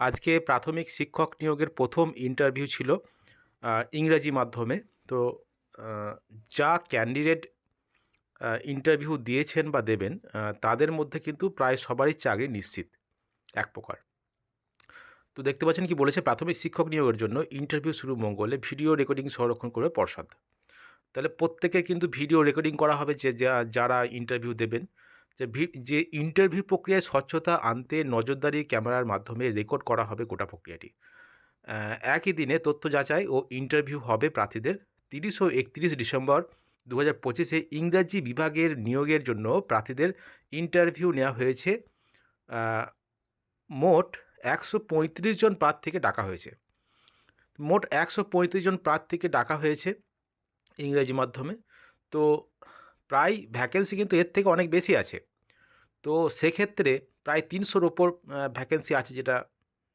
আজকে প্রাথমিক শিক্ষক নিয়োগের প্রথম ইন্টারভিউ ছিল ইংরেজি মাধ্যমে। তো যা ক্যান্ডিডেট ইন্টারভিউ দিয়েছেন বা দেবেন তাদের মধ্যে কিন্তু প্রায় সবারই চাকরি নিশ্চিত, এক প্রকার। তো দেখতে পাচ্ছেন কি বলেছে, প্রাথমিক শিক্ষক নিয়োগের জন্য ইন্টারভিউ শুরু মঙ্গলে ভিডিও রেকর্ডিং সংরক্ষণ করবে পর্ষদ। তাহলে প্রত্যেকে কিন্তু ভিডিও রেকর্ডিং করা হবে যা- যারা ইন্টারভিউ দেবেন। যে যে ইন্টারভিউ প্রক্রিয়ায় স্বচ্ছতা আনতে নজরদারি ক্যামেরার মাধ্যমে রেকর্ড করা হবে গোটা প্রক্রিয়াটি। একই দিনে তথ্য যাচাই ও ইন্টারভিউ হবে প্রার্থীদের। তিরিশ ও একত্রিশ ডিসেম্বর দু হাজার পঁচিশে ইংরাজি বিভাগের নিয়োগের জন্য প্রার্থীদের ইন্টারভিউ নেওয়া হয়েছে। মোট একশো পঁয়ত্রিশ জন প্রার্থীকে ডাকা হয়েছে। মোট একশো পঁয়ত্রিশ জন প্রার্থীকে ডাকা হয়েছে ইংরেজি মাধ্যমে। তো প্রায় ভ্যাকেন্সি কিন্তু এর থেকে অনেক বেশি আছে। তো সেক্ষেত্রে প্রায় তিনশোর ওপর ভ্যাকেন্সি আছে যেটা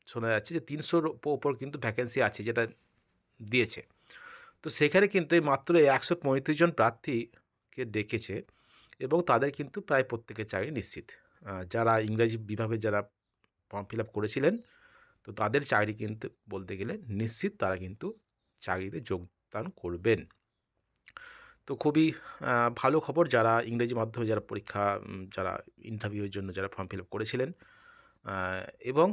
শোনা যাচ্ছে যে তিনশোর ওপর কিন্তু ভ্যাকেন্সি আছে যেটা দিয়েছে। তো সেখানে কিন্তু এই মাত্র একশো পঁয়ত্রিশ জন প্রার্থীকে ডেকেছে এবং তাদের কিন্তু প্রায় প্রত্যেকের চাকরি নিশ্চিত। যারা ইংরাজি বিভাগে যারা ফর্ম ফিল আপ করেছিলেন, তো তাদের চাকরি কিন্তু বলতে গেলে নিশ্চিত তারা কিন্তু চাকরিতে যোগদান করবেন। তো খুবই ভালো খবর যারা ইংরেজি মাধ্যমে যারা পরীক্ষা যারা ইন্টারভিউয়ের জন্য যারা ফর্ম ফিল আপ করেছিলেন এবং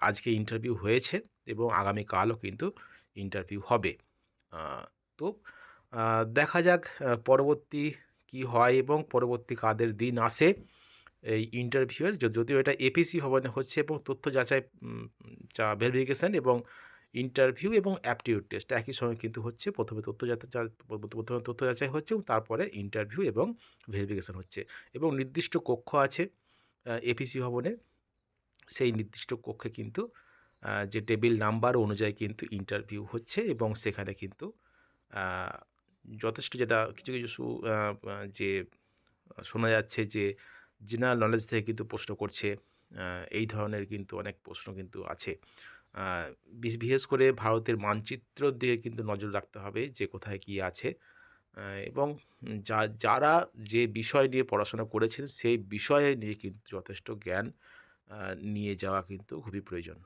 আজকে ইন্টারভিউ হয়েছে এবং আগামীকালও কিন্তু ইন্টারভিউ হবে। তো দেখা যাক পরবর্তী কি হয় এবং পরবর্তী কাদের দিন আসে এই ইন্টারভিউয়ের যদিও এটা এপিসি ভবনে হচ্ছে এবং তথ্য যাচাই যা ভেরিফিকেশান এবং ইন্টারভিউ এবং অ্যাপটিউড টেস্ট একই সঙ্গে কিন্তু হচ্ছে প্রথমে তথ্য প্রথমে তথ্য যাচাই হচ্ছে এবং তারপরে ইন্টারভিউ এবং ভেরিফিকেশান হচ্ছে এবং নির্দিষ্ট কক্ষ আছে এপিসি ভবনে। সেই নির্দিষ্ট কক্ষে কিন্তু যে টেবিল নাম্বার অনুযায়ী কিন্তু ইন্টারভিউ হচ্ছে এবং সেখানে কিন্তু যথেষ্ট যেটা কিছু কিছু যে শোনা যাচ্ছে যে জেনারেল নলেজ থেকে কিন্তু প্রশ্ন করছে এই ধরনের কিন্তু অনেক প্রশ্ন কিন্তু আছে। বিশেষ করে ভারতের মানচিত্রর দিকে কিন্তু নজর রাখতে হবে যে কোথায় কী আছে। এবং যা, যারা যে বিষয় নিয়ে পড়াশোনা করেছেন, সেই বিষয়ে নিয়ে কিন্তু যথেষ্ট জ্ঞান নিয়ে যাওয়া কিন্তু খুবই প্রয়োজন।